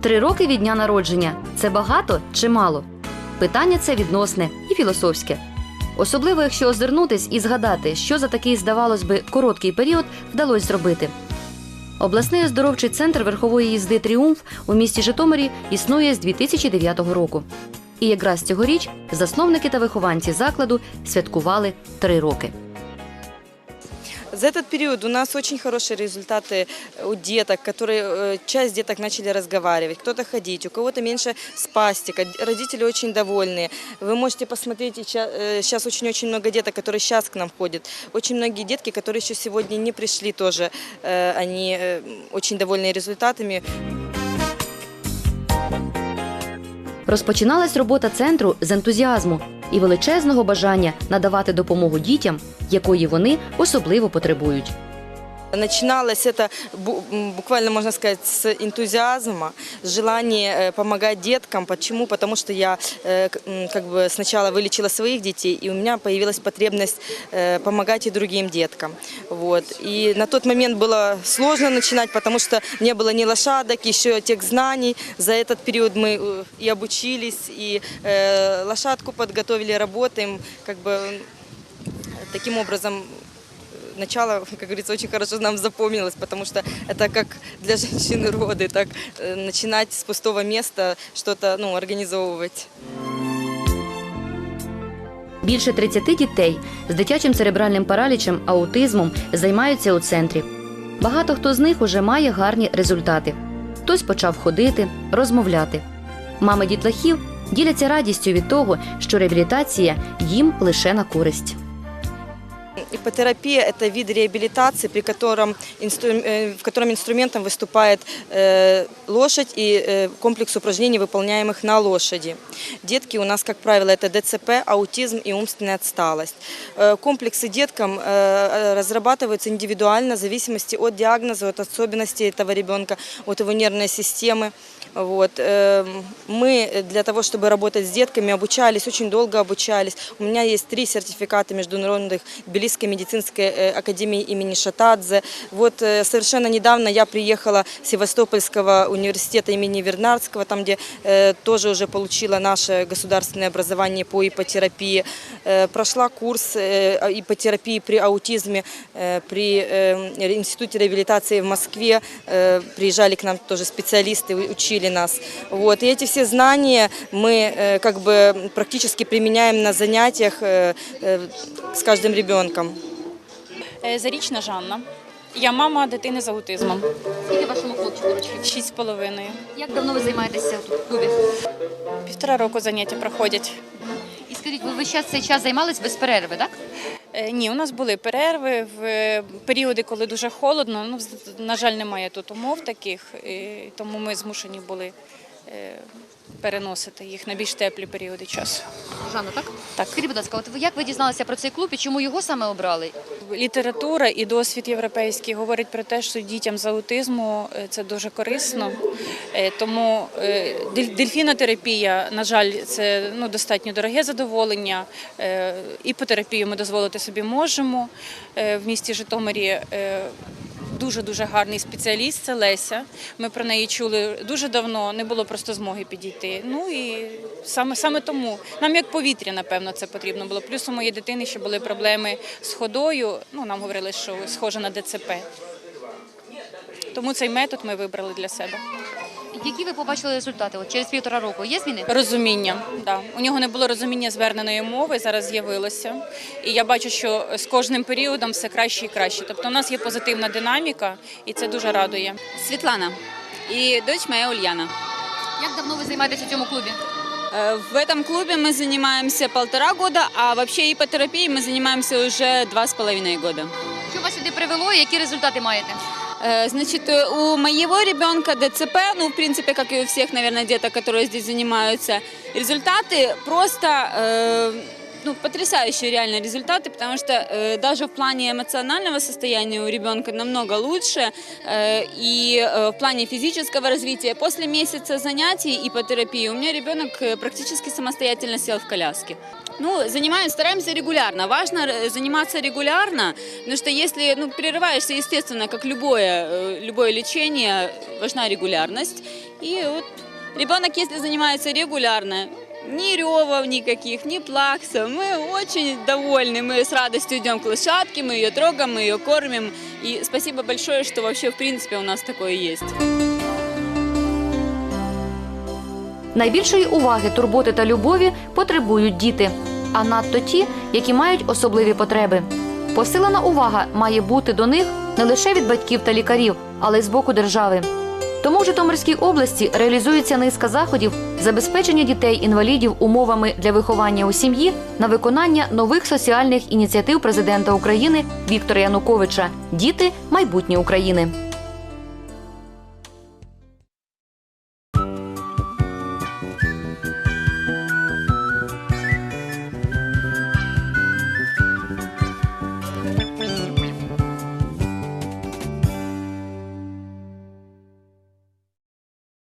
Три роки від дня народження це багато чи мало? Питання це відносне і філософське. Особливо, якщо озирнутись і згадати, що за такий, здавалось би, короткий період вдалося зробити. Обласний оздоровчий центр верхової їзди Тріумф у місті Житомирі існує з 2009 року. І якраз цьогоріч засновники та вихованці закладу святкували три роки. За этот период у нас очень хорошие результаты у деток, которые э, часть деток начали разговаривать, кто-то ходить, у кого-то меньше спастика. Д- Родители очень довольные. Вы можете посмотреть, сейчас очень-очень много деток, которые сейчас к нам ходят. Очень многие детки, которые еще сегодня не пришли тоже, э, они э, очень довольны результатами. Розпочиналась робота центру з ентузіазму і величезного бажання надавати допомогу дітям, якої вони особливо потребують. Начиналось это бу- м, буквально, можно сказать, с энтузиазма, с желания э, помогать деткам. Почему? Потому что я э, к- м, как бы сначала вылечила своих детей, и у меня появилась потребность э, помогать и другим деткам. Вот. И на тот момент было сложно начинать, потому что не было ни лошадок, еще тех знаний. За этот период мы э, и обучились, и э, лошадку подготовили, работаем. Как бы м, таким образом начало, как говорится, очень хорошо нам запомнилось, потому что это как для женщины роды, так э, начинать с пустого места что-то ну, организовывать. Більше 30 дітей з дитячим церебральним паралічем, аутизмом займаються у центрі. Багато хто з них уже має гарні результати. Хтось почав ходити, розмовляти. Мами дітлахів діляться радістю від того, що реабілітація їм лише на користь. Ипотерапия – это вид реабилитации, при котором, инстру- э, в котором инструментом выступает э, лошадь и э, комплекс упражнений, выполняемых на лошади. Детки у нас, как правило, это ДЦП, аутизм и умственная отсталость. Э, Комплексы деткам э, разрабатываются индивидуально в зависимости от диагноза, от особенностей этого ребенка, от его нервной системы. Вот. э, Мы для того, чтобы работать с детками, обучались, очень долго обучались. У меня есть три сертификата международных Тбилисской медицинской э, академии имени Шатадзе. Вот э, совершенно недавно я приехала с Севастопольского университета имени Вернадского, там, где э, тоже уже получила наше государственное образование по ипотерапии. Прошла курс ипотерапии при аутизме при э, Институте реабилитации в Москве. Приезжали к нам тоже специалисты, у- учили нас. Вот. И эти все знания мы э, как бы практически применяем на занятиях э, э, с каждым ребенком. Е, Зарічна Жанна. Я мама дитини з аутизмом. Скільки вашому хлопчику років? Шість з половиною. Як давно ви займаєтеся тут в клубі? Півтора року заняття проходять. І скажіть, ви весь час цей час займались без перерви, так? Е, Ні, у нас були перерви в е, періоди, коли дуже холодно. Ну, на жаль, немає тут умов таких, тому ми змушені були переносити їх на більш теплі періоди часу. Жанна, так? Так. Скажіть, будь ласка, от ви як ви дізналися про цей клуб і чому його саме обрали? Література і досвід європейський говорить про те, що дітям з аутизму е, це дуже корисно. Е, Тому е, дель- дельфінотерапія, на жаль, це ну, достатньо дороге задоволення. Е, Іпотерапію ми дозволити собі можемо. Е, В місті Житомирі е, дуже дуже гарний спеціаліст. Це Леся. Ми про неї чули дуже давно. Не було просто змоги підійти. Ну і саме саме тому нам як повітря, напевно, це потрібно було. Плюс у моєї дитини ще були проблеми з ходою. Ну нам говорили, що схоже на ДЦП. Тому цей метод ми вибрали для себе. Які ви побачили результати? От через півтора року є зміни? Розуміння, да. У нього не було розуміння зверненої мови, зараз з'явилося. І я бачу, що з кожним періодом все краще і краще. Тобто у нас є позитивна динаміка, і це дуже радує. Светлана и дочь моя Ульяна. Як давно ви займаєтеся в цьому клубі? Э, В этом клубе мы занимаемся полтора года, а вообще ипотерапией мы занимаемся уже два с половиной года. Що вас сюди привело і які результати маєте? Э, Значит, э, у моего ребенка ДЦП, ну, в принципе, как и у всех, наверное, деток, которые здесь занимаются, результаты просто э, ну, потрясающие реально результаты, потому что э, даже в плане эмоционального состояния у ребенка намного лучше, э, и э, в плане физического развития. После месяца занятий ипотерапии у меня ребенок э, практически самостоятельно сел в коляске. Ну, занимаемся, стараемся регулярно. Важно э, заниматься регулярно, потому что если ну, прерываешься, естественно, как любое, э, любое лечение, важна регулярность. И вот ребенок, если занимается регулярно, ни ревов никаких, ни плаксов. Мы очень довольны. Мы с радостью идем к лошадке, мы ее трогаем, мы ее кормим. И спасибо большое, что вообще, в принципе, у нас такое есть. Найбільшої уваги, турботи та любові потребують діти, а надто ті, які мають особливі потреби. Посилена увага має бути до них не лише від батьків та лікарів, але й з боку держави. Тому в Житомирській області реалізується низка заходів забезпечення дітей-інвалідів умовами для виховання у сім'ї на виконання нових соціальних ініціатив президента України Віктора Януковича Діти майбутнє України.